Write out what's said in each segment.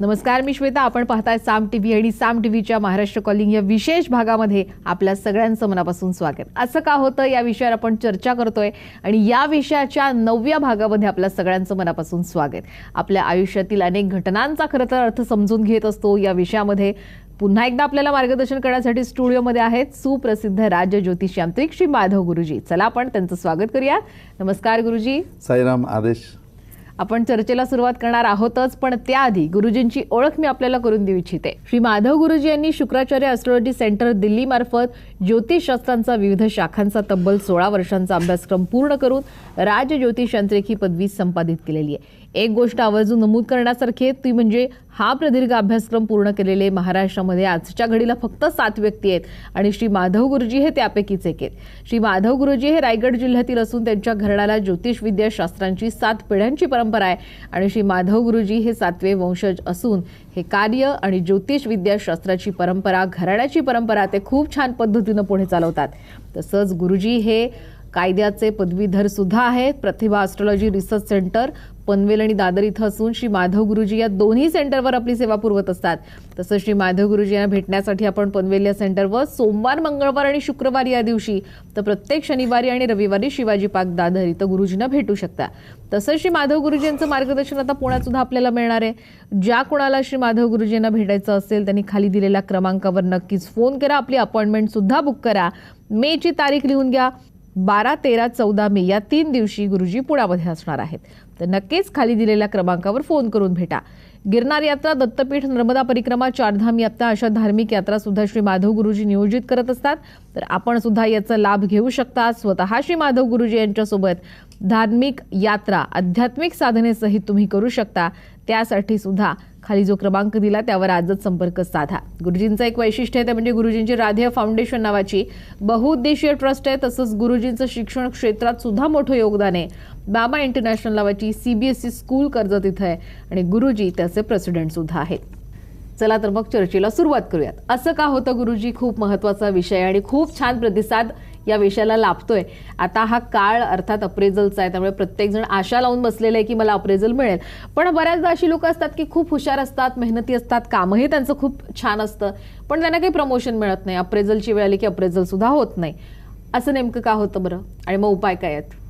नमस्कार मी श्वेता. आपण पाहताय साम टीव्ही आणि साम टीव्हीच्या महाराष्ट्र कॉलिंग या विशेष भागामध्ये आपल्या सगळ्यांचं मनापासून स्वागत. असं का होतं? या विषयावर आपण चर्चा करतोय आणि या विषयाच्या नवव्या भागामध्ये आपल्या सगळ्यांचं मनापासून स्वागत. आपल्या आयुष्यातील अनेक घटनांचा खरं तर अर्थ समजून घेत असतो. या विषयामध्ये पुन्हा एकदा आपल्याला मार्गदर्शन करण्यासाठी स्टुडिओमध्ये आहेत सुप्रसिद्ध राज्य ज्योतिष यांत्रिक श्री माधव गुरुजी. चला आपण त्यांचं स्वागत करूया. नमस्कार गुरुजी. साईराम आदेश. आपण चर्चेला सुरुवात करणार आहोतच पण त्याआधी गुरुजींची ओळख मी आपल्याला करून देऊ इच्छिते. श्री माधव गुरुजी यांनी शुक्राचार्य ॲस्ट्रॉलॉजी सेंटर दिल्लीमार्फत ज्योतिषशास्त्रांचा विविध शाखांचा तब्बल सोळा वर्षांचा अभ्यासक्रम पूर्ण करून राज ज्योतिष यांत्रिकी पदवी संपादित केलेली आहे. एक गोष्ट आवर्जून नमूद करण्यासारखी ती म्हणजे हा प्रदीर्घ अभ्यासक्रम पूर्ण केलेले महाराष्ट्रामध्ये आजच्या घडीला फक्त सात व्यक्ती आहेत आणि श्री माधव गुरुजी हे त्यापैकीच एक आहेत. श्री माधव गुरुजी हे रायगड जिल्ह्यातील असून त्यांच्या घराण्याला ज्योतिष विद्याशास्त्रांची सात पिढ्यांची परंपरा आहे आणि श्री माधव गुरुजी हे सातवे वंशज असून हे कार्य आणि ज्योतिष विद्याशास्त्राची परंपरा घराण्याची परंपरा ते खूप छान पद्धतीनं पुढे चालवतात. तसंच गुरुजी हे कायद्याचे पदवीधर सुद्धा आहेत. Pratibha astrology research centre Panvel आणि दादर इथं असून श्री माधव गुरुजी या दोन्ही सेंटरवर आपली सेवा पुरवत असतात. तसंच श्री माधव गुरुजी यांना भेटण्यासाठी आपण पनवेल या सेंटरवर सोमवार मंगळवार आणि शुक्रवार या दिवशी तर प्रत्येक शनिवारी आणि रविवारी शिवाजी पार्क दादर इथं गुरुजींना भेटू शकता. तसंच श्री माधव गुरुजी यांचं मार्गदर्शन आता पुण्यात सुद्धा आपल्याला मिळणार आहे. ज्या कोणाला श्री माधव गुरुजी यांना भेटायचं असेल त्यांनी खाली दिलेल्या क्रमांकावर नक्कीच फोन करा. आपली अपॉइंटमेंट सुद्धा बुक करा. मेची तारीख लिहून घ्या. बारा तेरा चौदा मे या तीन दिवशी गुरुजी पुण्यामध्ये असणार आहेत. तर नक्कीच खाली दिलेल्या क्रमांकावर फोन करून भेटा. गिरनार यात्रा दत्तपीठ नर्मदा परिक्रमा चारधाम यात्रा अशा धार्मिक यात्रा सुद्धा श्री माधव गुरुजी नियोजित करत असतात. तर आपण सुद्धा याचा लाभ घेऊ शकता स्वतः श्री माधव गुरुजी यांच्यासोबत धार्मिक यात्रा आध्यात्मिक साधनेसहित तुम्ही करू शकता. त्यासाठी सुद्धा खाली जो क्रमांक दिला त्यावर आजच संपर्क साधा. गुरुजींचं एक वैशिष्ट्य आहे ते म्हणजे गुरुजींची राधेय फाउंडेशन नावाची बहुउद्देशीय ट्रस्ट आहे. तसंच गुरुजींचं शिक्षण क्षेत्रात सुद्धा मोठं योगदान आहे. बाबा इंटरनॅशनल नावाची सीबीएसई स्कूल कर्जत इथं आहे आणि गुरुजी त्याचे प्रेसिडेंट सुद्धा आहेत. चला तर मग चर्चेला सुरुवात करूयात. असं का होतं गुरुजी? खूप महत्त्वाचा विषय आणि खूप छान प्रतिसाद या विषयाला लाभतोय. आता हा काळ अर्थात अप्रेझलचा आहे. त्यामुळे प्रत्येकजण आशा लावून बसलेला आहे की मला अप्रेझल मिळेल. पण बऱ्याचदा अशी लोकं असतात की खूप हुशार असतात मेहनती असतात कामही त्यांचं खूप छान असतं. पण त्यांना काही प्रमोशन मिळत नाही. अप्रेझलची वेळ आली की अप्रेझल सुद्धा होत नाही. असं नेमकं का होतं बरं? आणि मग उपाय काय आहेत?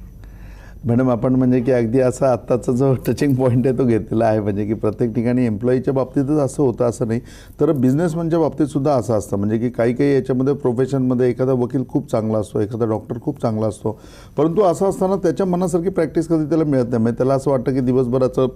मॅडम आपण म्हणजे की अगदी असा आत्ताचा जो टचिंग पॉईंट आहे तो घेतलेला आहे. म्हणजे की प्रत्येक ठिकाणी एम्प्लॉईच्या बाबतीतच असं होतं असं नाही. तर बिझनेसमॅनच्या बाबतीतसुद्धा असं असतं. म्हणजे की काही काही याच्यामध्ये प्रोफेशनमध्ये एखादा वकील खूप चांगला असतो एखादा डॉक्टर खूप चांगला असतो. परंतु असं असताना त्याच्या मनासारखी प्रॅक्टिस कधी त्याला मिळत नाही. म्हणजे त्याला असं वाटतं की दिवसभराचं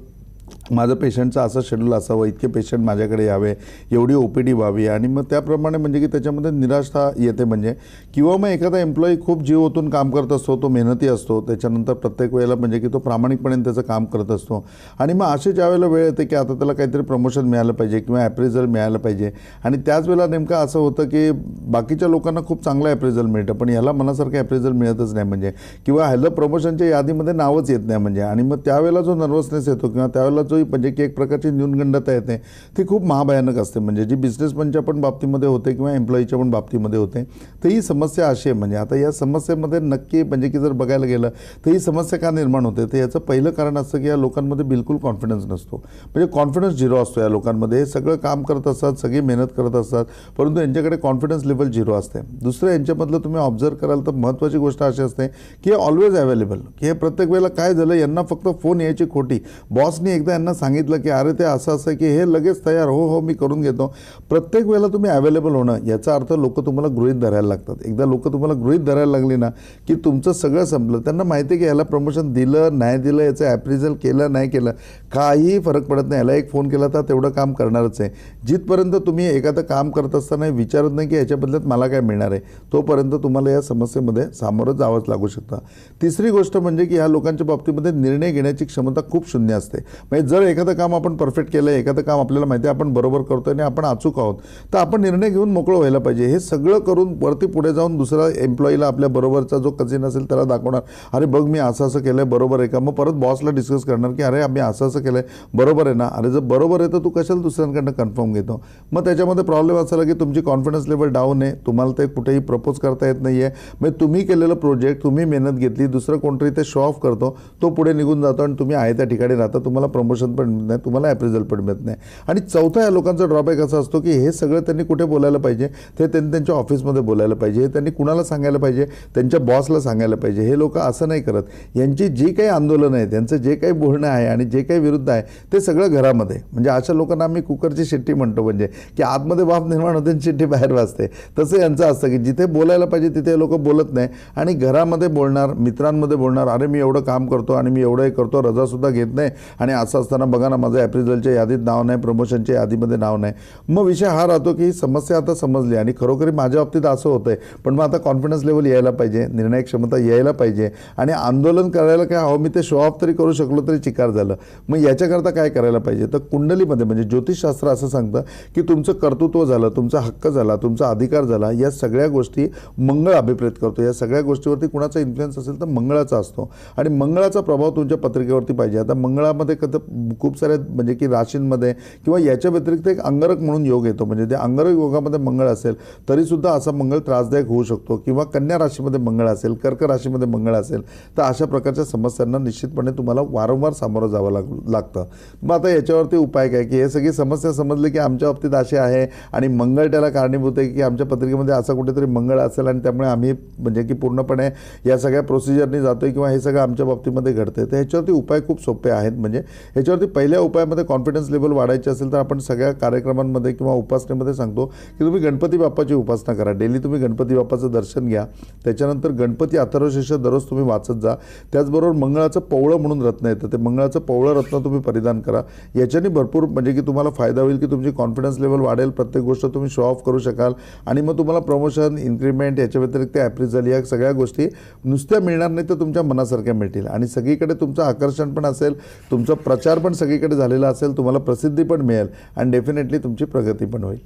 माझं पेशंटचं असं शेड्यूल असावं इतके पेशंट माझ्याकडे यावे एवढी ओ पी डी व्हावी. आणि मग त्याप्रमाणे म्हणजे की त्याच्यामध्ये निराशा येते म्हणजे. किंवा मग एखादा एम्प्लॉई खूप जीव ओतून काम करत असतो तो मेहनती असतो त्याच्यानंतर प्रत्येक वेळेला म्हणजे की तो प्रामाणिकपणे त्याचं काम करत असतो. आणि मग असे ज्या वेळेला वेळ येते की आता त्याला काहीतरी प्रमोशन मिळालं पाहिजे किंवा ॲप्रेझल मिळालं पाहिजे. आणि त्याच वेळेला नेमकं असं होतं की बाकीच्या लोकांना खूप चांगलं ॲप्रेझल मिळतं पण याला मनासारखं ॲप्रेझल मिळतच नाही म्हणजे. किंवा ह्याला प्रमोशनच्या यादीमध्ये नावच येत नाही म्हणजे. आणि मग त्यावेळेला जो नर्वसनेस येतो किंवा त्यावेळेला जो म्हणजे की एक प्रकारची न्यूनगंडता येते. ती खूप महाभयानक असते. म्हणजे जी बिझनेसमॅनच्या पण बाबतीमध्ये होते किंवा एम्प्लॉईच्या पण बाबतीमध्ये होते तर ही समस्या अशी आहे. म्हणजे आता या समस्येमध्ये नक्की म्हणजे की जर बघायला गेलं तर ही समस्या का निर्माण होते? तर याचं पहिलं कारण असतं की या लोकांमध्ये बिलकुल कॉन्फिडन्स नसतो. म्हणजे कॉन्फिडन्स झिरो असतो या लोकांमध्ये. हे सगळं काम करत असतात सगळी मेहनत करत असतात परंतु यांच्याकडे कॉन्फिडन्स लेवल झिरो असते. दुसरं यांच्यामधलं तुम्ही ऑब्झर्व कराल तर महत्त्वाची गोष्ट अशी असते की ऑलवेज अवेलेबल की हे प्रत्येक वेळेला काय झालं यांना फक्त फोन यायची खोटी. बॉसनी एकदा यांना सांगितलं की अरे ते असं असं की हे लगेच तयार हो हो मी करून घेतो. प्रत्येक वेळेला तुम्ही अवेलेबल होणं याचा अर्थ लोक तुम्हाला गृहित धरायला लागतात. एकदा लोक तुम्हाला गृहित धरायला लागली ना की तुमचं सगळं संपलं. त्यांना माहिती आहे की याला प्रमोशन दिलं नाही दिलं याचं ॲप्रिझल केलं नाही केलं काहीही फरक पडत नाही. याला एक फोन केला तर तेवढं काम करणारच आहे. जिथपर्यंत तुम्ही एखादं काम करत असताना विचारत नाही की याच्या बदल्यात मला काय मिळणार आहे तोपर्यंत तुम्हाला या समस्येमध्ये सामोरं जावंच लागू शकतं. तिसरी गोष्ट म्हणजे की ह्या लोकांच्या बाबतीमध्ये निर्णय घेण्याची क्षमता खूप शून्य असते. म्हणजे जर एखादं काम आपण परफेक्ट केलं आहे एखादं काम आपल्याला माहिती आहे आपण बरोबर करतो आणि आपण अचूक आहोत तर आपण निर्णय घेऊन मोकळं व्हायला पाहिजे. हे सगळं करून वरती पुढे जाऊन दुसरा एम्प्लॉईला आपल्या बरोबरचा जो कझिन असेल त्याला दाखवणार. अरे बघ मी असं असं केलं आहे बरोबर आहे का? मग परत बॉसला डिस्कस करणार की अरे आम्ही असं असं केलं आहे बरोबर आहे ना? अरे जर बरोबर आहे तर तू कशाला दुसऱ्यांकडनं कन्फर्म घेतो? मग त्याच्यामध्ये प्रॉब्लेम असा की तुमची कॉन्फिडन्स लेवल डाऊन आहे. तुम्हाला ते कुठेही प्रपोज करता येत नाही आहे मग तुम्ही केलेलं प्रोजेक्ट तुम्ही मेहनत घेतली दुसरं कोणतरी ते शो ऑफ करतो तो पुढे निघून जातो आणि तुम्ही आहे त्या ठिकाणी राहता. तुम्हाला प्रमोशन प्रमोशन पण मिळत नाही तुम्हाला ॲप्रिझल पण मिळत नाही. आणि चौथा या लोकांचा ड्रॉबॅक असा असतो की हे सगळं त्यांनी कुठे बोलायला पाहिजे? ते त्यांनी त्यांच्या ऑफिसमध्ये बोलायला पाहिजे. हे त्यांनी कुणाला सांगायला पाहिजे? त्यांच्या बॉसला सांगायला पाहिजे. हे लोक असं नाही करत. यांची जी काही आंदोलनं आहेत त्यांचं जे काही बोलणं आहे आणि जे काही विरुद्ध आहे ते सगळं घरामध्ये. म्हणजे अशा लोकांना आम्ही कुकरची शिट्टी म्हणतो म्हणजे की आतमध्ये वाफ निर्माण होते आणि शिट्टी बाहेर वाजते. तसं यांचं असतं की जिथे बोलायला पाहिजे तिथे लोक बोलत नाही. आणि घरामध्ये बोलणार मित्रांमध्ये बोलणार अरे मी एवढं काम करतो आणि मी एवढं हे करतो रजासुद्धा घेत नाही. आणि असं असताना बघा ना माझं ॲप्रिझलच्या यादीत नाव नाही प्रमोशनच्या यादीमध्ये नाव नाही. मग विषय हा राहतो की ही समस्या आता समजली आणि खरोखरी माझ्या बाबतीत असं होतंय. पण मग आता कॉन्फिडन्स लेवल यायला पाहिजे निर्णय क्षमता यायला पाहिजे आणि आंदोलन करायला काय हवं मी ते शो ऑफ तरी करू शकलो तरी चिकार झालं. मग याच्याकरता काय करायला पाहिजे? तर कुंडलीमध्ये म्हणजे ज्योतिषशास्त्र असं सांगतं की तुमचं कर्तृत्व झालं तुमचा हक्क झाला तुमचा अधिकार झाला या सगळ्या गोष्टी मंगळ अभिप्रेत करतो. या सगळ्या गोष्टीवरती कुणाचा इन्फ्लुएन्स असेल तर मंगळाचा असतो. आणि मंगळाचा प्रभाव तुमच्या पत्रिकेवरती पाहिजे. आता मंगळामध्ये कधी खूप साऱ्या म्हणजे की राशींमध्ये किंवा याच्या व्यतिरिक्त एक अंगरक म्हणून योग येतो. म्हणजे त्या अंगरक योगामध्ये मंगळ असेल तरीसुद्धा असा मंगळ त्रासदायक होऊ शकतो. किंवा कन्या राशीमध्ये मंगळ असेल कर्क राशीमध्ये मंगळ असेल तर अशा प्रकारच्या समस्यांना निश्चितपणे तुम्हाला वारंवार सामोरं जावं लाग लागतं. मग आता याच्यावरती उपाय काय? की हे सगळी समस्या समजली की आमच्या बाबतीत असे आहे आणि मंगळ त्याला कारणीभूत आहे की आमच्या पत्रिकेमध्ये असं कुठेतरी मंगळ असेल आणि त्यामुळे आम्ही म्हणजे की पूर्णपणे या सगळ्या प्रोसिजरनी जातोय किंवा हे सगळं आमच्या बाबतीमध्ये घडतंय. तर ह्याच्यावरती उपाय खूप सोपे आहेत. म्हणजे याच्यावरती पहिल्या उपायामध्ये कॉन्फिडन्स लेवल वाढायचे असेल तर आपण सगळ्या कार्यक्रमांमध्ये किंवा उपासनेमध्ये सांगतो की तुम्ही गणपती बाप्पाची उपासना करा. डेली तुम्ही गणपती बाप्पाचं दर्शन घ्या. त्याच्यानंतर गणपती अथर्वशेष दररोज तुम्ही वाचत जा. त्याचबरोबर मंगळाचं पवळं म्हणून रत्न येतं. ते मंगळाचं पवळं रत्न तुम्ही परिधान करा. याच्याने भरपूर म्हणजे की तुम्हाला फायदा होईल की तुमची कॉन्फिडन्स लेवल वाढेल. प्रत्येक गोष्ट तुम्ही शो ऑफ करू शकाल. आणि मग तुम्हाला प्रमोशन इन्क्रीमेंट याच्या व्यतिरिक्त ॲप्रिझल या सगळ्या गोष्टी नुसत्या मिळणार नाही तर तुमच्या मनासारख्या मिळतील. आणि सगळीकडे तुमचं आकर्षण पण असेल तुमचं प्र प्रचार पण सगळीकडे झालेला असेल तुम्हाला प्रसिद्धी पण मिळेल आणि डेफिनेटली तुमची प्रगती पण होईल.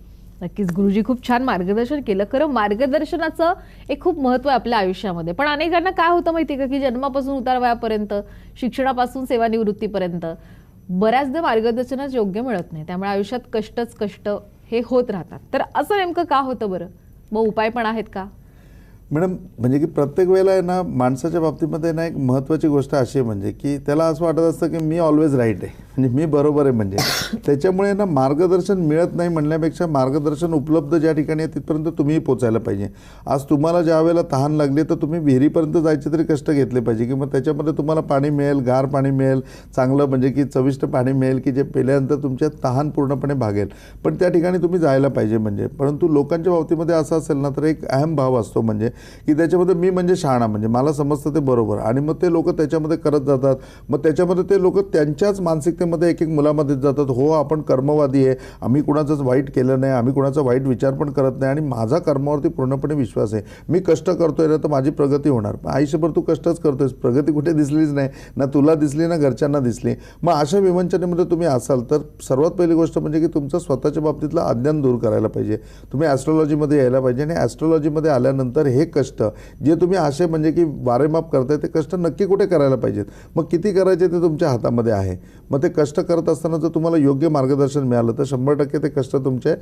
नक्कीच गुरुजी खूप छान मार्गदर्शन केलं. खरं मार्गदर्शनाचं एक खूप महत्त्व आहे आपल्या आयुष्यामध्ये. पण अनेकांना काय होतं माहिती का की जन्मापासून उतार वयापर्यंत शिक्षणापासून सेवानिवृत्तीपर्यंत बऱ्याचदा मार्गदर्शनच योग्य मिळत नाही. त्यामुळे आयुष्यात कष्टच कष्ट हे होत राहतात. तर असं नेमकं का होतं बरं? मग उपाय पण आहेत का? मॅडम म्हणजे की प्रत्येक वेळेला आहे ना माणसाच्या बाबतीमध्ये ना एक महत्त्वाची गोष्ट अशी आहे म्हणजे की त्याला असं वाटत असतं की मी ऑलवेज राईट आहे. म्हणजे मी बरोबर आहे म्हणजे. त्याच्यामुळे ना मार्गदर्शन मिळत नाही म्हणण्यापेक्षा मार्गदर्शन उपलब्ध ज्या ठिकाणी आहे तिथपर्यंत तुम्हीही पोचायला पाहिजे. आज तुम्हाला ज्या वेळेला तहान लागली तर तुम्ही विहिरीपर्यंत जायचे तरी कष्ट घेतले पाहिजे की मग त्याच्यामध्ये तुम्हाला पाणी मिळेल गार पाणी मिळेल चांगलं म्हणजे की चविष्ट पाणी मिळेल की जे पिल्यानंतर तुमच्या तहान पूर्णपणे भागेल. पण त्या ठिकाणी तुम्ही जायला पाहिजे म्हणजे. परंतु लोकांच्या बाबतीमध्ये असं असेल ना तर एक अहम भाव असतो म्हणजे की त्याच्यामध्ये मी म्हणजे शहाणा म्हणजे. मला समजतं ते बरोबर. आणि मग ते लोक त्याच्यामध्ये करत जातात. मग त्याच्यामध्ये ते लोक त्यांच्याच मानसिकतेमध्ये एक एक मुलामध्ये जातात हो आपण कर्मवादी आहे आम्ही कुणाचंच वाईट केलं नाही आम्ही कुणाचा वाईट विचार पण करत नाही आणि माझा कर्मावरती पूर्णपणे विश्वास आहे. मी कष्ट करतोय ना तर माझी प्रगती होणार. आयुष्यभर तू कष्टच करतोयस. प्रगती कुठे दिसलीच नाही. ना तुला दिसली ना घरच्यांना दिसली. मग अशा विवंचनेमध्ये तुम्ही असाल तर सर्वात पहिली गोष्ट म्हणजे की तुमचं स्वतःच्या बाबतीतलं अज्ञान दूर करायला पाहिजे. तुम्ही ॲस्ट्रॉलॉजीमध्ये यायला पाहिजे आणि ॲस्ट्रॉलॉजीमध्ये आल्यानंतर हे कष्ट जे तुम्ही असे म्हणजे की वारेमाप करताय ते कष्ट नक्की कुठे करायला पाहिजेत? मग किती करायचे ते तुमच्या हातामध्ये आहे? मग ते कष्ट करत असताना जर तुम्हाला योग्य मार्गदर्शन मिळालं तर शंभर टक्के ते कष्ट तुमचे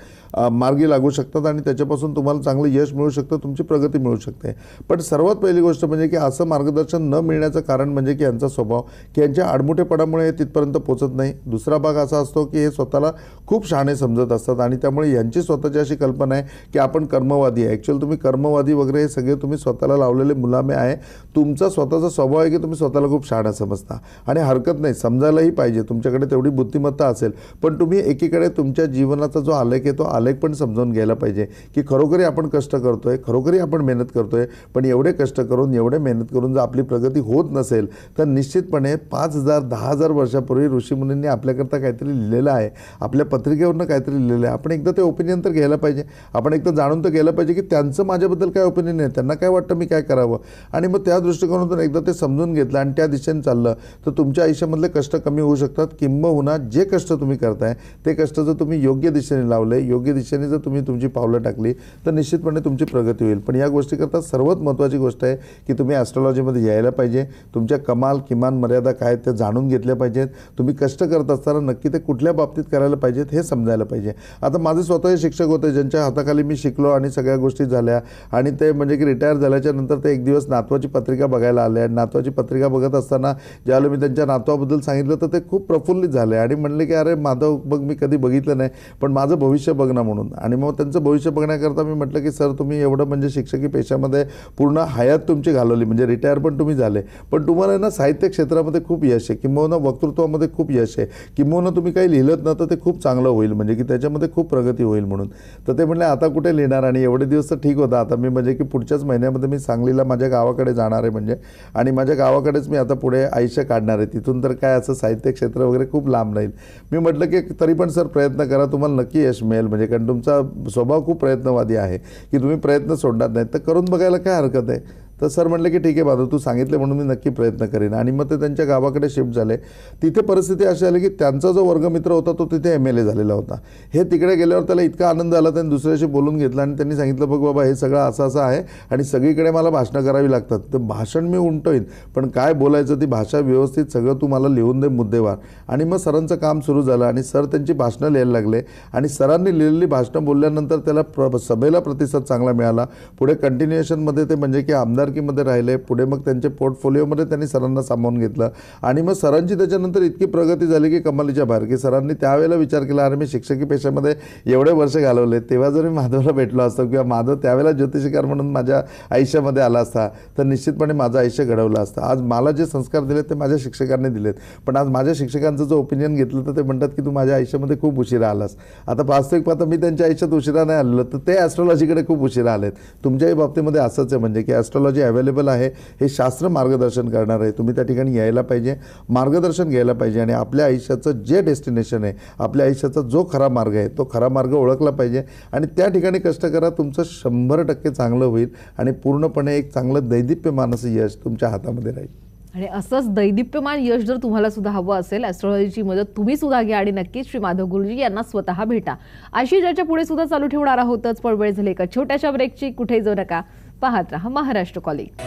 मार्गी लागू शकतात आणि त्याच्यापासून तुम्हाला चांगलं यश मिळू शकतं तुमची प्रगती मिळू शकते. पण सर्वात पहिली गोष्ट म्हणजे की असं मार्गदर्शन न मिळण्याचं कारण म्हणजे की यांचा स्वभाव की यांच्या आडमुठेपणामुळे हे तिथपर्यंत पोचत नाही. दुसरा भाग असा असतो की हे स्वतःला खूप शहाणे समजत असतात आणि त्यामुळे यांची स्वतःची अशी कल्पना आहे की आपण कर्मवादी आहे. ॲक्च्युअल तुम्ही कर्मवादी वगैरे हे सगळे तुम्ही स्वतःला लावलेले मुलामे आहे. तुमचा स्वतःचा स्वभाव आहे की तुम्ही स्वतःला खूप शहाणा समजता. आणि हरकत नाही समजायलाही पाहिजे. तुमच्याकडे तेवढी बुद्धिमत्ता असेल. पण तुम्ही एकीकडे तुमच्या जीवनाचा जो आलेख आहे तो आलेख पण समजावून घ्यायला पाहिजे की खरोखरी आपण कष्ट करतो आहे खरोखरी आपण मेहनत करतो आहे पण एवढे कष्ट करून एवढे मेहनत करून जर आपली प्रगती होत नसेल तर निश्चितपणे पाच हजार दहा हजार वर्षापूर्वी ऋषीमुनींनी आपल्याकरता काहीतरी लिहिलेलं आहे. आपल्या पत्रिकेवरनं काहीतरी लिहिलेलं आहे. आपण एकदा ते ओपिनियन तर घ्यायला पाहिजे. आपण एकदा जाणून तर गेलं पाहिजे की त्यांचं माझ्याबद्दल काय ओपिनियन आहे? त्यांना काय वाटतं मी काय करावं? आणि मग त्या दृष्टिकोनातून एकदा ते समजून घेतलं आणि त्या दिशेने चाललं तर तुमच्या आयुष्यामधले कष्ट कमी होऊ शकतात. किंबहुना जे कष्ट तुम्ही करताय ते कष्ट जर तुम्ही योग्य दिशेने लावले योग्य दिशेने जर तुम्ही तुमची पावलं टाकली तर निश्चितपणे तुमची प्रगती होईल. पण या गोष्टीकरता सर्वात महत्त्वाची गोष्ट आहे की तुम्ही ॲस्ट्रॉलॉजीमध्ये यायला पाहिजे. तुमच्या कमाल किमान मर्यादा काय आहेत त्या जाणून घेतल्या पाहिजेत. तुम्ही कष्ट करत असताना नक्की ते कुठल्या बाबतीत करायला पाहिजेत हे समजायला पाहिजे. आता माझे स्वतः शिक्षक होते ज्यांच्या हाताखाली मी शिकलो आणि सगळ्या गोष्टी झाल्या. आणि ते म्हणजे की रिटायर झाल्याच्यानंतर ते एक दिवस नातवाची पत्रिका बघायला आले. आणि नातवाची पत्रिका बघत असताना ज्यावेळेला मी त्यांच्या नातवाबद्दल सांगितलं तर ते खूप प्रफुल्लित झाले आणि म्हणले की अरे माधव बघ मी कधी बघितलं नाही पण माझं भविष्य बघणं म्हणून. आणि मग त्यांचं भविष्य बघण्याकरता मी म्हटलं की सर तुम्ही एवढं म्हणजे शिक्षकी पेशामध्ये पूर्ण हयात तुमची घालवली म्हणजे रिटायर पण तुम्ही झाले पण तुम्हाला ना साहित्य क्षेत्रामध्ये खूप यश आहे. किंबहुना वक्तृत्वामध्ये खूप यश आहे. किंबहुना तुम्ही काही लिहिलं ना तर ते खूप चांगलं होईल म्हणजे की त्याच्यामध्ये खूप प्रगती होईल म्हणून. तर ते म्हणले आता कुठे लिहिणार? आणि एवढे दिवस तर ठीक होता. आता मी म्हणजे की पुढच्याच महिन्यामध्ये मी सांगलीला माझ्या गावाकडे जाणार आहे म्हणजे. आणि माझ्या गावाकडेच मी आता पुढे आयुष्य काढणार आहे. तिथून तर काय असं साहित्य क्षेत्र वगैरे खूप लांब राहील. मी म्हटलं की तरी पण सर प्रयत्न करा तुम्हाला नक्की यश मिळेल. म्हणजे कारण तुमचा स्वभाव खूप प्रयत्नवादी आहे की तुम्ही प्रयत्न सोडणार नाही तर करून बघायला काय हरकत आहे? तर सर म्हटले की ठीक आहे बाबा तू सांगितले म्हणून मी नक्की प्रयत्न करेन. आणि मग ते त्यांच्या गावाकडे शिफ्ट झाले. तिथे परिस्थिती अशी आली की त्यांचा जो वर्गमित्र होता तो तिथे एम एल ए झालेला होता. हे तिकडे गेल्यावर त्याला इतका आनंद आला त्यांनी दुसऱ्याशी बोलून घेतला आणि त्यांनी सांगितलं बघ बाबा हे सगळं असं असं आहे आणि सगळीकडे मला भाषणं करावी लागतात. तर भाषण मी उमटवीन पण काय बोलायचं ती भाषा व्यवस्थित सगळं तू मला लिहून दे मुद्देवार. आणि मग सरांचं काम सुरू झालं आणि सर त्यांची भाषणं लिहायला लागले. आणि सरांनी लिहिलेली भाषणं बोलल्यानंतर त्याला प्र सभेला प्रतिसाद चांगला मिळाला. पुढे कंटिन्युएशनमध्ये ते म्हणजे की आमदार आमदारकीमध्ये राहिले पुढे मग त्यांचे पोर्टफोलिओमध्ये त्यांनी सरांना सामावून घेतलं. आणि मग सरांची त्याच्यानंतर इतकी प्रगती झाली की कमालीच्या बाहेर की सरांनी त्यावेळेला विचार केला अरे मी शिक्षकी पेशामध्ये एवढे वर्ष घालवले तेव्हा जर मी माधवला भेटलो असतो किंवा माधव त्यावेळेला ज्योतिषकार म्हणून माझ्या आयुष्यामध्ये आला असता तर निश्चितपणे माझं आयुष्य घडवलं असतं. आज मला जे संस्कार दिलेत ते माझ्या शिक्षकांनी दिलेत. पण आज माझ्या शिक्षकांचं जो ओपिनियन घेतलं तर ते म्हणतात की तू माझ्या आयुष्यामध्ये खूप उशिरा आलास. आता वास्तविक पाहता मी त्यांच्या आयुष्यात उशिरा नाही आलेलो तर ते ॲस्ट्रॉलॉजीकडे खूप उशिरा आलेत. तुमच्याही बाबतीमध्ये असंच आहे म्हणजे की ॲस्ट्रॉलॉजी अवेलेबल आहे हे शास्त्र मार्गदर्शन करणार आहे. तुम्ही त्या ठिकाणी यायला पाहिजे. मार्गदर्शन घ्यायला पाहिजे आणि आपल्या आयुष्याचं जे डेस्टिनेशन आहे आपल्या आयुष्याचा जो खरा मार्ग आहे तो खरा मार्ग ओळखला पाहिजे आणि त्या ठिकाणी कष्ट करा. तुमचं शंभर टक्के चांगलं होईल आणि पूर्णपणे एक चांगलं दैदिप्यमान यश तुमच्या हातामध्ये राहील. आणि असंच दैदिप्यमान यश जर तुम्हाला सुद्धा हवं असेल ॲस्ट्रॉलॉजीची मदत तुम्ही सुद्धा घ्या आणि नक्कीच श्री माधव गुरुजी यांना स्वतः भेटा. अशी ज्याच्या पुढे सुद्धा चालू ठेवणार आहोतच पण वेळ झाली एका छोट्याशा ब्रेकची कुठेही जाऊ नका. पाहत राहा महाराष्ट्र कॉलिंग.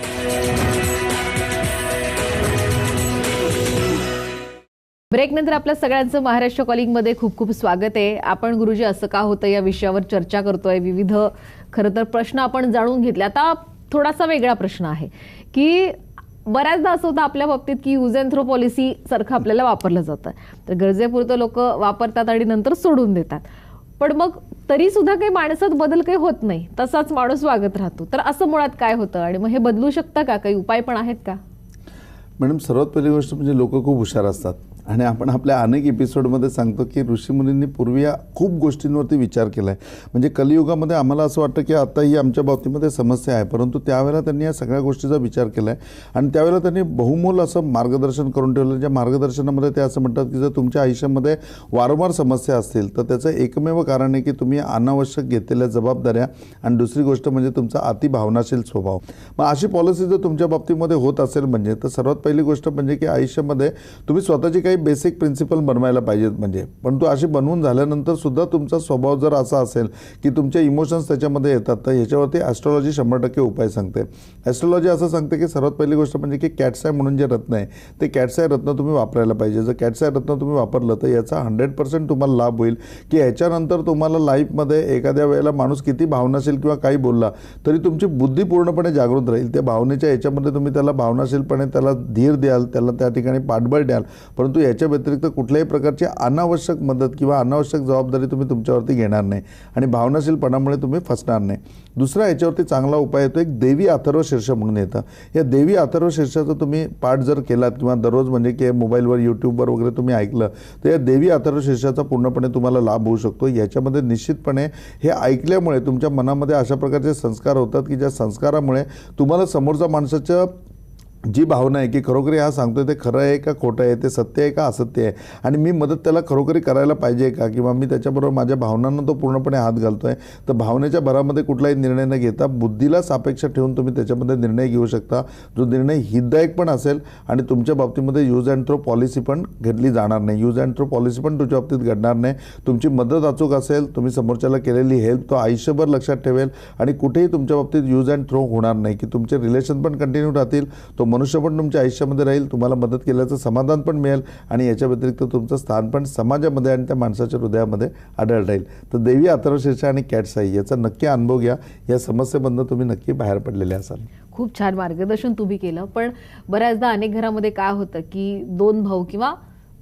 ब्रेकनंतर आपल्या सगळ्यांचं महाराष्ट्र कॉलिंगमध्ये खूप खूप स्वागत आहे. आपण गुरुजी असं का होतं या विषयावर चर्चा करतोय? विविध खरं तर प्रश्न आपण जाणून घेतले. आता थोडासा वेगळा प्रश्न आहे की बऱ्याचदा असं होतं आपल्या बाबतीत की यूज अँड थ्रो पॉलिसी सारखं आपल्याला वापरलं जातं. तर गरजेपुरतं लोक वापरतात आणि नंतर सोडून देतात. पण मग तरी सुद्धा काही माणसात बदल काही होत नाही. तसाच माणूस वागत राहतो. तर असं मुळात काय होतं? आणि मग हे बदलू शकतं का? काही उपाय पण आहेत का? मॅडम सर्वात पहिली गोष्ट म्हणजे लोक खूप हुशार असतात. आणि आपण आपल्या अनेक एपिसोडमध्ये सांगतो की ऋषीमुनींनी पूर्वी या खूप गोष्टींवरती विचार केला आहे म्हणजे कलियुगामध्ये आम्हाला असं वाटतं की आता ही आमच्या बाबतीमध्ये समस्या आहे. परंतु त्यावेळेला त्यांनी या सगळ्या गोष्टीचा विचार केला आहे आणि त्यावेळेला त्यांनी बहुमोल असं मार्गदर्शन करून ठेवलं. ज्या मार्गदर्शनामध्ये ते असं म्हणतात की जर तुमच्या आयुष्यामध्ये वारंवार समस्या असतील तर त्याचं एकमेव कारण आहे की तुम्ही अनावश्यक घेतलेल्या जबाबदाऱ्या आणि दुसरी गोष्ट म्हणजे तुमचा अतिभावनाशील स्वभाव. मग अशी पॉलिसी जर तुमच्या बाबतीमध्ये होत असेल म्हणजे तर सर्वात पहिली गोष्ट म्हणजे की आयुष्यामध्ये तुम्ही स्वतःची काही बेसिक प्रिन्सिपल बनवायला पाहिजेत म्हणजे. पण तू अशी बनवून झाल्यानंतर सुद्धा तुमचा स्वभाव जर असा असेल की तुमचे इमोशन्स त्याच्यामध्ये येतात तर ह्याच्यावरती ॲस्ट्रॉलॉजी शंभर टक्के उपाय सांगते. ॲस्ट्रॉलॉजी असं सांगते की सर्वात पहिली गोष्ट म्हणजे की कॅटसाय म्हणून जे रत्न आहे ते कॅटसाय रत्न तुम्ही वापरायला पाहिजे. जर कॅटसाय रत्न तुम्ही वापरलं तर याचा हंड्रेड पर्सेंट तुम्हाला लाभ होईल. की ह्याच्यानंतर तुम्हाला लाईफमध्ये एखाद्या वेळेला माणूस किती भावनाशील किंवा काही बोलला तरी तुमची बुद्धी पूर्णपणे जागृत राहील. त्या भावनेच्या याच्यामध्ये तुम्ही त्याला भावनाशीलपणे त्याला धीर द्याल त्याला त्या ठिकाणी पाठबळ द्याल. परंतु याच्या व्यतिरिक्त कुठल्याही प्रकारची अनावश्यक मदत किंवा अनावश्यक जबाबदारी तुम्ही तुमच्यावरती घेणार नाही आणि भावनाशीलपणामुळे तुम्ही फसणार नाही. दुसरा याच्यावरती चांगला उपाय येतो एक देवी अथर्व शीर्ष म्हणून येतं. या देवी अथर्व शीर्षाचा तुम्ही पाठ जर केलात किंवा दररोज म्हणजे की मोबाईलवर यूट्यूबवर वगैरे तुम्ही ऐकलं तर या देवी अथर्व शीर्षाचा पूर्णपणे तुम्हाला लाभ होऊ शकतो. याच्यामध्ये निश्चितपणे हे ऐकल्यामुळे तुमच्या मनामध्ये अशा प्रकारचे संस्कार होतात की ज्या संस्कारामुळे तुम्हाला समोरच्या माणसाच्या जी भावना आहे की खरोखरी हा सांगतो ते खरं आहे का खोटं आहे ते सत्य आहे का असत्य आहे? आणि मी मदत त्याला खरोखरी करायला पाहिजे का? किंवा मी त्याच्याबरोबर माझ्या भावनांना तो पूर्णपणे हात घालतो आहे तर भावनेच्या भरामध्ये कुठलाही निर्णय न घेता बुद्धीला सापेक्ष ठेवून तुम्ही त्याच्यामध्ये निर्णय घेऊ शकता. जो निर्णय हितदायक पण असेल आणि तुमच्या बाबतीमध्ये यूज अँड थ्रो पॉलिसी पण घेतली जाणार नाही. यूज अँड थ्रो पॉलिसी पण तुमच्या बाबतीत घडणार नाही. तुमची मदत अचूक असेल तुम्ही समोरच्याला केलेली हेल्प तो आयुष्यभर लक्षात ठेवेल आणि कुठेही तुमच्या बाबतीत यूज अँड थ्रो होणार नाही. की तुमचे रिलेशन पण कंटिन्यू राहतील तो मनुष्य पण तुमच्या आयुष्यामध्ये राहील तुम्हाला मदत केल्याचं समाधान पण मिळेल आणि याच्या व्यतिरिक्त तुमचं स्थान पण समाजामध्ये आणि त्या माणसाच्या हृदयामध्ये आढळ राहील. तर देवी अथर्वशीर्षा आणि कॅटसाई याचा नक्की अनुभव घ्या. या समस्येमधनं तुम्ही नक्की बाहेर पडलेले असाल. खूप छान मार्गदर्शन तुम्ही केलं पण बऱ्याचदा अनेक घरामध्ये काय होतं की दोन भाऊ किंवा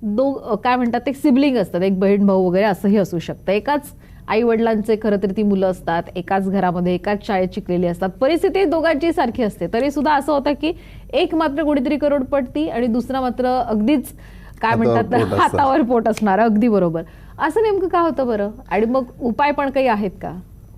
दो काय म्हणतात ते सिबलिंग असतात एक बहीण भाऊ वगैरे असंही असू शकतं. एकाच आई वडिलांचे खरं तर ती मुलं असतात एकाच घरामध्ये एकाच शाळेत शिकलेली असतात. परिस्थिती दोघांची सारखी असते. तरी सुद्धा असं होतं की एक मात्र कुणीतरी करोडपती आणि दुसरा मात्र अगदीच काय म्हणतात. हातावर पोट असणार. अगदी बरोबर. असं नेमकं का होतं बरं? आणि मग उपाय पण काही आहेत का?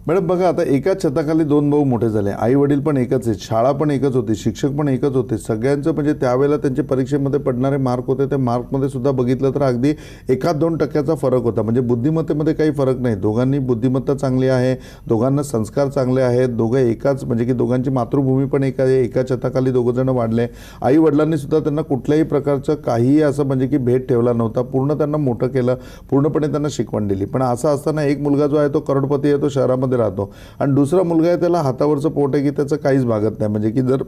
मॅडम बघा आता एकाच छताखाली दोन भाऊ मोठे झाले. आई वडील पण एकच आहेत शाळा पण एकच होती शिक्षक पण एकच होते. सगळ्यांचं म्हणजे त्यावेळेला त्यांचे परीक्षेमध्ये पडणारे मार्क होते. ते मार्कमध्ये सुद्धा बघितलं तर अगदी एका दोन टक्क्याचा फरक होता. म्हणजे बुद्धिमत्तेमध्ये काही फरक नाही. दोघांनी बुद्धिमत्ता चांगली आहे दोघांना संस्कार चांगले आहेत दोघं एकाच म्हणजे की दोघांची मातृभूमी पण एका आहे एका छताखाली दोघं जण वाढले. आई वडिलांनी सुद्धा त्यांना कुठल्याही प्रकारचं काहीही असं म्हणजे की भेट ठेवला नव्हता. पूर्ण त्यांना मोठं केलं पूर्णपणे त्यांना शिकवण दिली. पण असं असताना एक मुलगा जो आहे तो करोडपती आहे तो शहरामध्ये राहतो. आणि दुसरा मुलगा आहे त्याला हातावरचं पोट आहे की त्याचं काहीच भागत नाही. म्हणजे की जर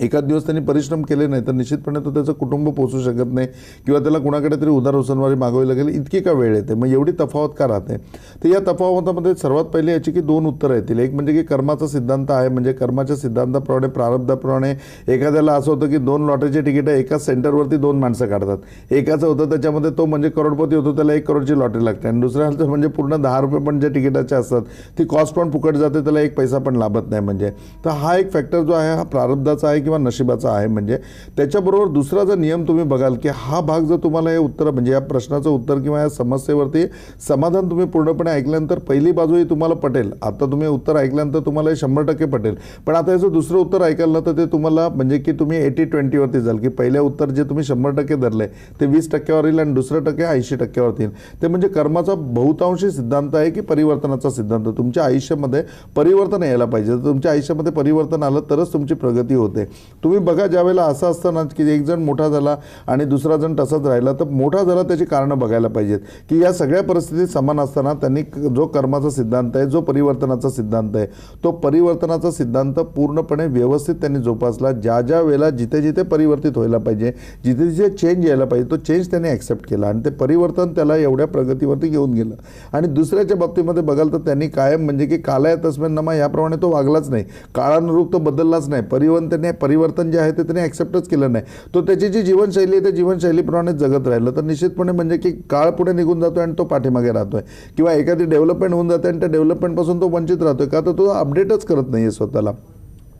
एखाद दिवस त्यांनी परिश्रम केले नाही तर निश्चितपणे तो त्याचं कुटुंब पोचू शकत नाही किंवा त्याला कुणाकडे तरी उदार उसनवारी मागावी लागेल इतकी का वेळ येते? मग एवढी तफावत का राहते? तर या तफावतामध्ये सर्वात पहिले याची की दोन उत्तरं येतील. एक म्हणजे की कर्माचा सिद्धांत आहे म्हणजे कर्माच्या सिद्धांताप्रमाणे प्रारब्धाप्रमाणे एखाद्याला असं होतं की दोन लॉटरीचे तिकीटं एकाच सेंटरवरती दोन माणसं काढतात. एकाचं होतं त्याच्यामध्ये तो म्हणजे करोडपती होतो त्याला एक करोडची लॉटरी लागते. आणि दुसऱ्या म्हणजे पूर्ण दहा रुपये पण जे तिकिटाचे असतात ती कॉस्ट पण फुकट जाते त्याला एक पैसा पण लाभत नाही म्हणजे. तर हा एक फॅक्टर जो आहे हा प्रारब्धाचा आहे किंवा नशिबाचा आहे म्हणजे त्याच्याबरोबर दुसरा जर नियम तुम्ही बघाल की हा भाग जर तुम्हाला हे उत्तर म्हणजे या प्रश्नाचं उत्तर किंवा या समस्येवरती समाधान तुम्ही पूर्णपणे ऐकल्यानंतर पहिली बाजूही तुम्हाला पटेल. आता तुम्ही उत्तर ऐकल्यानंतर तुम्हाला हे शंभर टक्के पटेल. पण आता याचं दुसरं उत्तर ऐकाल ना तर ते तुम्हाला म्हणजे की तुम्ही एटी ट्वेंटीवरती जाल की पहिल्या उत्तर जे तुम्ही शंभर टक्के धरले ते वीस टक्क्यावर येईल आणि दुसरं टक्के ऐंशी टक्क्यावरती येईल. ते म्हणजे कर्माचा बहुतांशी सिद्धांत आहे की परिवर्तनाचा सिद्धांत. तुमच्या आयुष्यामध्ये परिवर्तन यायला पाहिजे. तुमच्या आयुष्यामध्ये परिवर्तन आलं तरच तुमची प्रगती होते. तुम्ही बघा ज्यावेळेला असं असतं ना की एक जण मोठा झाला आणि दुसरा जण तसाच राहिला तर मोठा झाला त्याची कारणं बघायला पाहिजेत. की या सगळ्या परिस्थितीत समान असताना त्यांनी जो कर्माचा सिद्धांत आहे जो परिवर्तनाचा सिद्धांत आहे तो परिवर्तनाचा सिद्धांत पूर्णपणे व्यवस्थित त्यांनी जोपासला. ज्या ज्या वेळेला जिथे जिथे परिवर्तित व्हायला पाहिजे जिथे जिथे चेंज यायला पाहिजे तो चेंज त्याने ॲक्सेप्ट केला आणि ते परिवर्तन त्याला एवढ्या प्रगतीवरती घेऊन गेलं. आणि दुसऱ्याच्या बाबतीमध्ये बघाल तर त्यांनी कायम म्हणजे की कालाय तस्मेन नमा याप्रमाणे तो वागलाच नाही. काळानुरूप तो बदललाच नाही. परिवर्तन परिवर्तन जे आहे ते त्याने ॲक्सेप्टच केलं नाही. तो त्याची जी जीवनशैली आहे त्या जीवनशैलीप्रमाणे जगत राहिलं. तर निश्चितपणे म्हणजे की काळ पुढे निघून जातो आणि तो पाठीमागे राहतोय. किंवा एखादी डेव्हलपमेंट होऊन जाते आणि त्या डेव्हलपमेंटपासून तो वंचित राहतोय. का तर तो अपडेटच करत नाही आहे स्वतःला.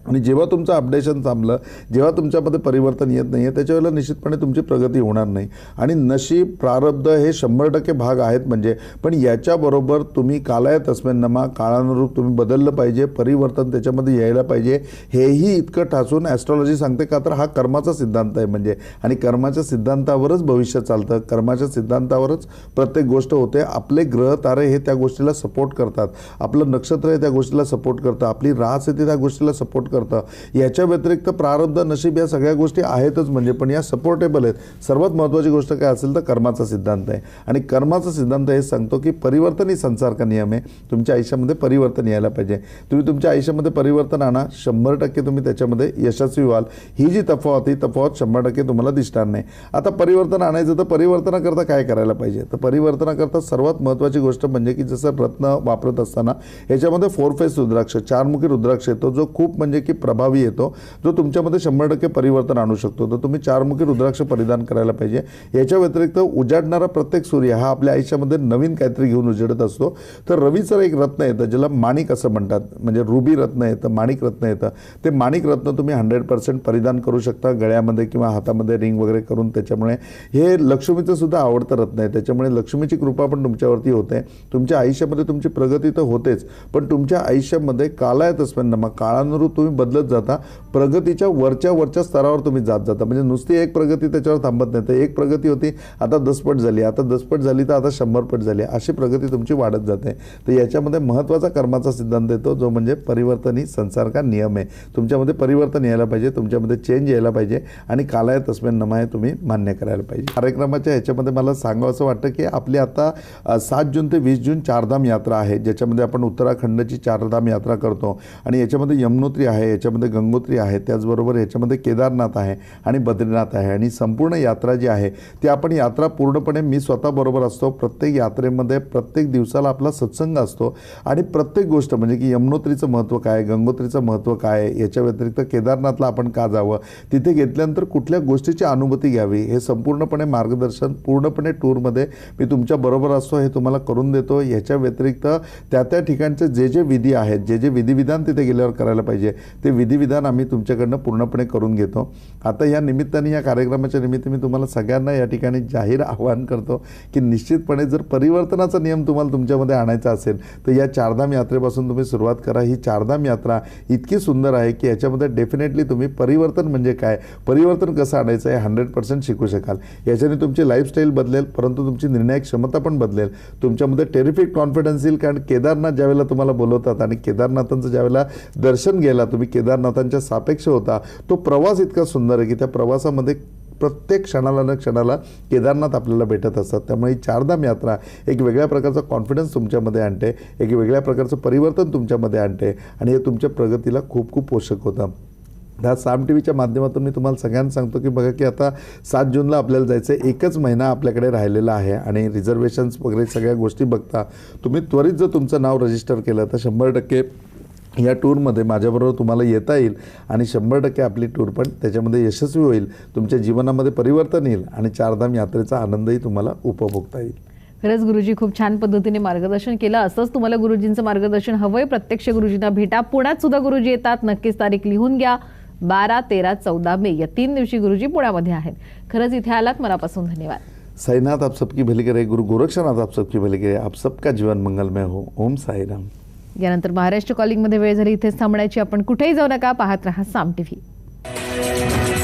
आणि जेव्हा तुमचं अपडेशन थांबलं जेव्हा तुमच्यामध्ये परिवर्तन येत नाही आहे त्याच्यावेळेला निश्चितपणे तुमची प्रगती होणार नाही. आणि नशीब प्रारब्ध हे शंभर टक्के भाग आहेत म्हणजे पण याच्याबरोबर तुम्ही कालाय तस्मेन नमा काळानुरूप तुम्ही बदललं पाहिजे परिवर्तन त्याच्यामध्ये यायला पाहिजे हेही इतकं ठासून ॲस्ट्रॉलॉजी सांगते का तर हा कर्माचा सिद्धांत आहे म्हणजे. आणि कर्माच्या सिद्धांतावरच भविष्य चालतं. कर्माच्या सिद्धांतावरच प्रत्येक गोष्ट होते. आपले ग्रह तारे हे त्या गोष्टीला सपोर्ट करतात. आपलं नक्षत्र हे त्या गोष्टीला सपोर्ट करतं. आपली रास आहे त्या गोष्टीला सपोर्ट करतं. याच्या व्यतिरिक्त प्रारब्ध नशीब या सगळ्या गोष्टी आहेतच म्हणजे पण या सपोर्टेबल आहेत. सर्वात महत्त्वाची गोष्ट काय असेल तर कर्माचा सिद्धांत आहे. आणि कर्माचा सिद्धांत हे सांगतो की परिवर्तन ही संसार का नियम आहे? तुमच्या आयुष्यामध्ये परिवर्तन यायला पाहिजे. तुम्ही तुमच्या आयुष्यामध्ये परिवर्तन आणा शंभर टक्के तुम्ही त्याच्यामध्ये यशस्वी व्हाल. ही जी तफावत ही तफावत शंभर टक्के तुम्हाला दिसणार नाही. आता परिवर्तन आणायचं तर परिवर्तनाकरता काय करायला पाहिजे? तर परिवर्तनाकरता सर्वात महत्त्वाची गोष्ट म्हणजे की जसं रत्न वापरत असताना याच्यामध्ये फोर फेस रुद्राक्ष चारमुखी रुद्राक्ष येतो जो खूप म्हणजे की प्रभावी येतो जो तुमच्यामध्ये शंभर टक्के परिवर्तन आणू शकतो. तर तुम्ही चारमुखी रुद्राक्ष परिधान करायला पाहिजे. याच्या व्यतिरिक्त उजाडणारा प्रत्येक सूर्य हा आपल्या आयुष्यामध्ये नवीन काहीतरी घेऊन उजडत असतो. तर रवीचं एक रत्न येतं ज्याला माणिक असं म्हणतात. म्हणजे रुबी रत्न येतं माणिक रत्न येतं. ते माणिक रत्न तुम्ही हंड्रेड पर्सेंट परिधान करू शकता गळ्यामध्ये किंवा हातामध्ये रिंग वगैरे करून. त्याच्यामुळे हे लक्ष्मीचं सुद्धा आवडतं रत्न आहे. त्याच्यामुळे लक्ष्मीची कृपा पण तुमच्यावरती होते. तुमच्या आयुष्यामध्ये तुमची प्रगती तर होतेच पण तुमच्या आयुष्यामध्ये काला येत कालायत नमा काळानुरूप तुम्ही बदलत जाता प्रगतीच्या वरच्या वरच्या स्तरावर तुम्ही जात जाता. म्हणजे नुसती एक प्रगती त्याच्यावर थांबत नाही. तर एक प्रगती होती आता दसपट झाली. आता दसपट झाली तर आता शंभरपट झाली. अशी प्रगती तुमची वाढत जाते. तर याच्यामध्ये महत्त्वाचा कर्माचा सिद्धांत येतो जो म्हणजे परिवर्तन ही संसार का नियम आहे. तुमच्यामध्ये परिवर्तन यायला पाहिजे तुमच्यामध्ये चेंज यायला पाहिजे आणि कालाय तस्मेन नमा हे तुम्ही मान्य करायला पाहिजे. कार्यक्रमाच्या ह्याच्यामध्ये मला सांगावं असं वाटतं की आपली आता सात जून ते वीस जून चारधाम यात्रा आहे ज्याच्यामध्ये आपण उत्तराखंडची चारधाम यात्रा करतो आणि याच्यामध्ये यमुनोत्री आहे. आहे याच्यामध्ये गंगोत्री आहे त्याचबरोबर याच्यामध्ये केदारनाथ आहे आणि बद्रीनाथ आहे आणि संपूर्ण यात्रा जी आहे ती आपण यात्रा पूर्णपणे मी स्वतः बरोबर असतो. प्रत्येक यात्रेमध्ये प्रत्येक दिवसाला आपला सत्संग असतो. आणि प्रत्येक गोष्ट म्हणजे की यमुनोत्रीचं महत्त्व काय गंगोत्रीचं महत्त्व काय आहे, याच्या व्यतिरिक्त केदारनाथला आपण का जावं तिथे घेतल्यानंतर कुठल्या गोष्टीची अनुभूती घ्यावी हे संपूर्णपणे मार्गदर्शन पूर्णपणे टूरमध्ये मी तुमच्या बरोबर असतो हे तुम्हाला करून देतो. याच्या व्यतिरिक्त त्या त्या ठिकाणचे जे जे विधी आहेत जे जे विधिविधान तिथे गेल्यावर करायला पाहिजे ते विधिविधान आम्ही तुमच्याकडनं पूर्णपणे करून घेतो. आता या निमित्ताने या कार्यक्रमाच्या निमित्त मी तुम्हाला सगळ्यांना या ठिकाणी जाहीर आवाहन करतो की निश्चितपणे जर परिवर्तनाचा नियम तुम्हाला तुमच्यामध्ये आणायचा असेल तर या चारधाम यात्रेपासून तुम्ही सुरुवात करा. ही चारधाम यात्रा इतकी सुंदर आहे की याच्यामध्ये डेफिनेटली तुम्ही परिवर्तन म्हणजे काय परिवर्तन कसं आणायचं आहे हंड्रेड पर्सेंट शिकू शकाल. याच्याने तुमची लाईफस्टाईल बदलेल परंतु तुमची निर्णायक क्षमता पण बदलेल. तुमच्यामध्ये टेरिफिक कॉन्फिडन्स येईल कारण केदारनाथ ज्यावेळेला तुम्हाला बोलवतात आणि केदारनाथांचं ज्यावेळेला दर्शन घ्यायला तुम्ही केदारनाथांच्या सापेक्ष होता. तो प्रवास इतका सुंदर आहे की त्या प्रवासामध्ये प्रत्येक क्षणाला न क्षणाला केदारनाथ आपल्याला भेटत असतात. त्यामुळे ही चारधाम यात्रा एक वेगळ्या प्रकारचा कॉन्फिडन्स तुमच्यामध्ये आणते एक वेगळ्या प्रकारचं परिवर्तन तुमच्यामध्ये आणते आणि हे तुमच्या प्रगतीला खूप खूप पोषक होतं. ह्या साम टी व्हीच्या माध्यमातून मी तुम्हाला सगळ्यांना सांगतो की बघा की आता सात जूनला आपल्याला जायचं आहे. एकच महिना आपल्याकडे राहिलेला आहे आणि रिझर्वेशन्स वगैरे सगळ्या गोष्टी बघता. तुम्ही त्वरित जर तुमचं नाव रजिस्टर केलं तर शंभर टक्के या टूरमध्ये माझ्याबरोबर तुम्हाला येता येईल आणि शंभर टक्के आपली टूर पण त्याच्यामध्ये यशस्वी होईल. तुमच्या जीवनामध्ये परिवर्तन येईल आणि चारधाम यात्रेचा आनंदही तुम्हाला उपभोगता येईल. खरंच गुरुजी खूप छान पद्धतीने मार्गदर्शन केलं. असंच तुम्हाला गुरुजींचं मार्गदर्शन हवंय. प्रत्यक्ष गुरुजींना भेटा. पुण्यात सुद्धा गुरुजी येतात. नक्कीच तारीख लिहून घ्या. बारा तेरा चौदा मे या तीन दिवशी गुरुजी पुण्यामध्ये आहेत. खरंच इथे आलात. मनापासून धन्यवाद. साईनाथ आप सबकी भली करे गुरु गोरक्षनाथ आप सबकी भली करे आप सबका जीवन मंगलमय हो. ओम साईराम. यानंतर महाराष्ट्र कॉलिंगमध्ये वेळ झाली. इथेच थांबण्याची आपण कुठेही जाऊ नका. पाहत रहा साम टीव्ही.